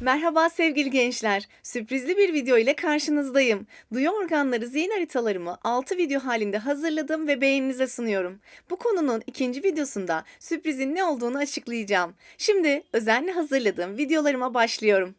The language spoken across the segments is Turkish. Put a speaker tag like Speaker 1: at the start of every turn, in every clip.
Speaker 1: Merhaba sevgili gençler. Sürprizli bir video ile karşınızdayım. Duyu organları zihin haritalarımı 6 video halinde hazırladım ve beğeninize sunuyorum. Bu konunun ikinci videosunda sürprizin ne olduğunu açıklayacağım. Şimdi özenle hazırladığım videolarıma başlıyorum.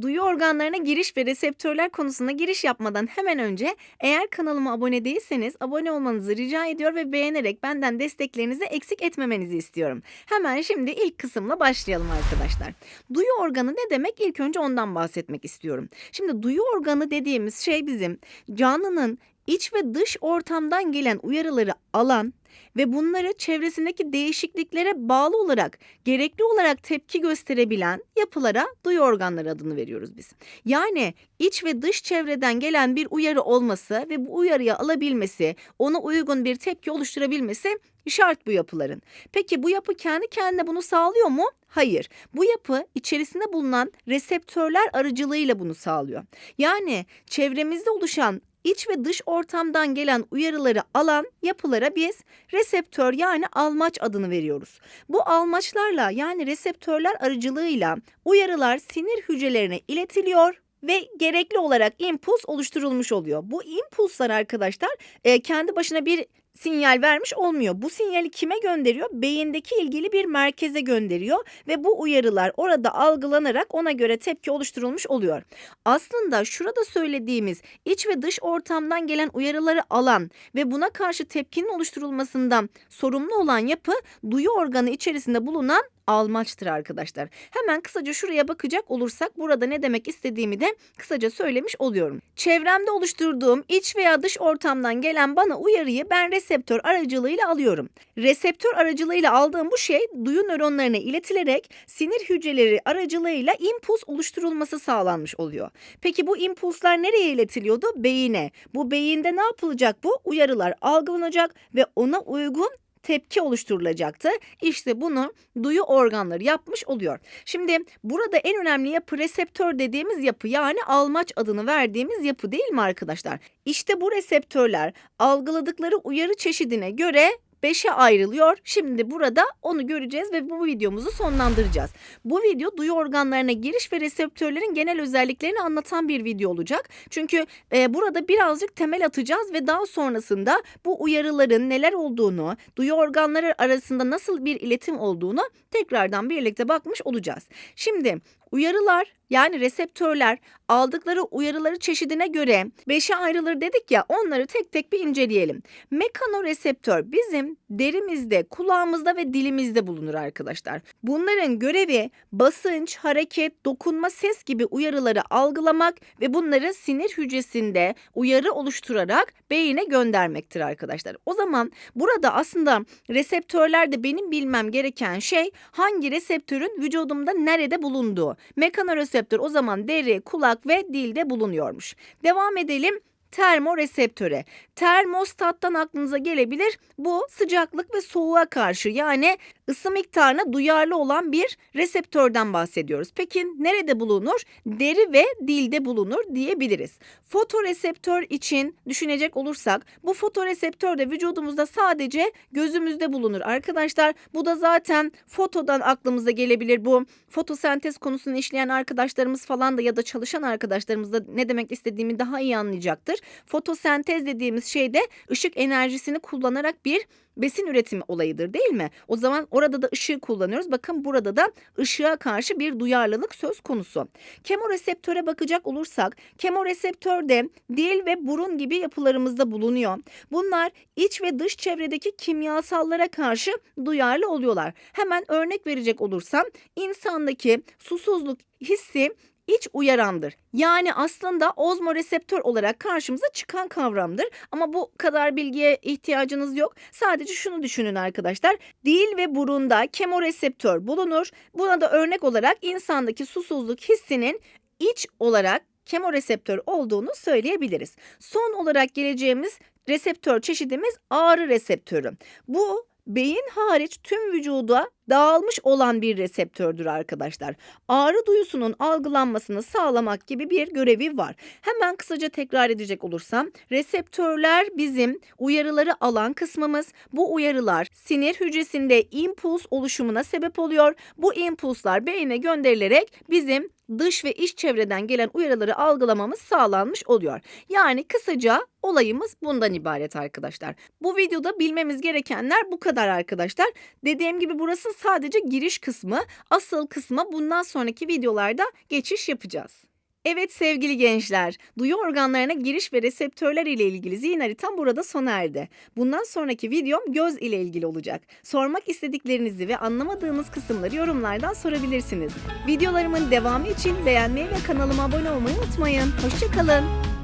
Speaker 1: Duyu organlarına giriş ve reseptörler konusuna giriş yapmadan hemen önce eğer kanalıma abone değilseniz abone olmanızı rica ediyor ve beğenerek benden desteklerinizi eksik etmemenizi istiyorum. Hemen şimdi ilk kısımla başlayalım arkadaşlar. Duyu organı ne demek? İlk önce ondan bahsetmek istiyorum. Şimdi duyu organı dediğimiz şey bizim canlının iç ve dış ortamdan gelen uyarıları alan ve bunları çevresindeki değişikliklere bağlı olarak gerekli olarak tepki gösterebilen yapılara duyu organları adını veriyoruz biz. Yani iç ve dış çevreden gelen bir uyarı olması ve bu uyarıyı alabilmesi, ona uygun bir tepki oluşturabilmesi şart bu yapıların. Peki bu yapı kendi kendine bunu sağlıyor mu? Hayır. Bu yapı içerisinde bulunan reseptörler aracılığıyla bunu sağlıyor. Yani çevremizde oluşan iç ve dış ortamdan gelen uyarıları alan yapılara biz reseptör yani almaç adını veriyoruz. Bu almaçlarla yani reseptörler aracılığıyla uyarılar sinir hücrelerine iletiliyor ve gerekli olarak impuls oluşturulmuş oluyor. Bu impulslar arkadaşlar e, kendi başına bir sinyal vermiş olmuyor. Bu sinyali kime gönderiyor? Beyindeki ilgili bir merkeze gönderiyor ve bu uyarılar orada algılanarak ona göre tepki oluşturulmuş oluyor. Aslında şurada söylediğimiz iç ve dış ortamdan gelen uyarıları alan ve buna karşı tepkinin oluşturulmasından sorumlu olan yapı duyu organı içerisinde bulunan almaçtır arkadaşlar. Hemen kısaca şuraya bakacak olursak burada ne demek istediğimi de kısaca söylemiş oluyorum. Çevremde oluşturduğum iç veya dış ortamdan gelen bana uyarıyı ben reseptör aracılığıyla alıyorum. Reseptör aracılığıyla aldığım bu şey duyu nöronlarına iletilerek sinir hücreleri aracılığıyla impuls oluşturulması sağlanmış oluyor. Peki bu impulslar nereye iletiliyordu? Beyine. Bu beyinde ne yapılacak bu? Uyarılar algılanacak ve ona uygun tepki oluşturulacaktı. İşte bunu duyu organları yapmış oluyor. Şimdi burada en önemli yapı reseptör dediğimiz yapı yani almaç adını verdiğimiz yapı değil mi arkadaşlar? İşte bu reseptörler algıladıkları uyarı çeşidine göre beşe ayrılıyor. Şimdi burada onu göreceğiz ve bu videomuzu sonlandıracağız. Bu video duyu organlarına giriş ve reseptörlerin genel özelliklerini anlatan bir video olacak. Çünkü e, burada birazcık temel atacağız ve daha sonrasında bu uyarıların neler olduğunu, duyu organları arasında nasıl bir iletim olduğunu tekrardan birlikte bakmış olacağız. Şimdi uyarılar yani reseptörler aldıkları uyarıları çeşidine göre beşe ayrılır dedik ya onları tek tek bir inceleyelim. Mekanoreseptör bizim derimizde, kulağımızda ve dilimizde bulunur arkadaşlar. Bunların görevi basınç, hareket, dokunma, ses gibi uyarıları algılamak ve bunları sinir hücresinde uyarı oluşturarak beyine göndermektir arkadaşlar. O zaman burada aslında reseptörlerde benim bilmem gereken şey hangi reseptörün vücudumda nerede bulunduğu. Mekanoreseptör o zaman deri, kulak ve dilde bulunuyormuş. Devam edelim termoreseptöre. Termostattan aklınıza gelebilir. Bu sıcaklık ve soğuğa karşı yani ısı miktarına duyarlı olan bir reseptörden bahsediyoruz. Peki nerede bulunur? Deri ve dilde bulunur diyebiliriz. Fotoreseptör için düşünecek olursak bu fotoreseptör de vücudumuzda sadece gözümüzde bulunur. Arkadaşlar bu da zaten fotodan aklımıza gelebilir. Bu fotosentez konusunu işleyen arkadaşlarımız falan da ya da çalışan arkadaşlarımız da ne demek istediğimi daha iyi anlayacaktır. Fotosentez dediğimiz şey de ışık enerjisini kullanarak bir besin üretimi olayıdır değil mi? O zaman orada da ışığı kullanıyoruz. Bakın burada da ışığa karşı bir duyarlılık söz konusu. Kemoreseptöre bakacak olursak kemoreseptörde dil ve burun gibi yapılarımızda bulunuyor. Bunlar iç ve dış çevredeki kimyasallara karşı duyarlı oluyorlar. Hemen örnek verecek olursam insandaki susuzluk hissi iç uyarandır. Yani aslında ozmoreseptör olarak karşımıza çıkan kavramdır. Ama bu kadar bilgiye ihtiyacınız yok. Sadece şunu düşünün arkadaşlar. Dil ve burunda kemoreseptör bulunur. Buna da örnek olarak insandaki susuzluk hissinin iç olarak kemoreseptör olduğunu söyleyebiliriz. Son olarak geleceğimiz reseptör çeşidimiz ağrı reseptörü. Bu beyin hariç tüm vücuda dağılmış olan bir reseptördür arkadaşlar. Ağrı duyusunun algılanmasını sağlamak gibi bir görevi var. Hemen kısaca tekrar edecek olursam reseptörler bizim uyarıları alan kısmımız. Bu uyarılar sinir hücresinde impuls oluşumuna sebep oluyor. Bu impulslar beyine gönderilerek bizim dış ve iç çevreden gelen uyarıları algılamamız sağlanmış oluyor. Yani kısaca olayımız bundan ibaret arkadaşlar. Bu videoda bilmemiz gerekenler bu kadar arkadaşlar. Dediğim gibi burası sadece giriş kısmı. Asıl kısma bundan sonraki videolarda geçiş yapacağız. Evet sevgili gençler, duyu organlarına giriş ve reseptörler ile ilgili zihin haritam burada sona erdi. Bundan sonraki videom göz ile ilgili olacak. Sormak istediklerinizi ve anlamadığınız kısımları yorumlardan sorabilirsiniz. Videolarımın devamı için beğenmeyi ve kanalıma abone olmayı unutmayın. Hoşçakalın.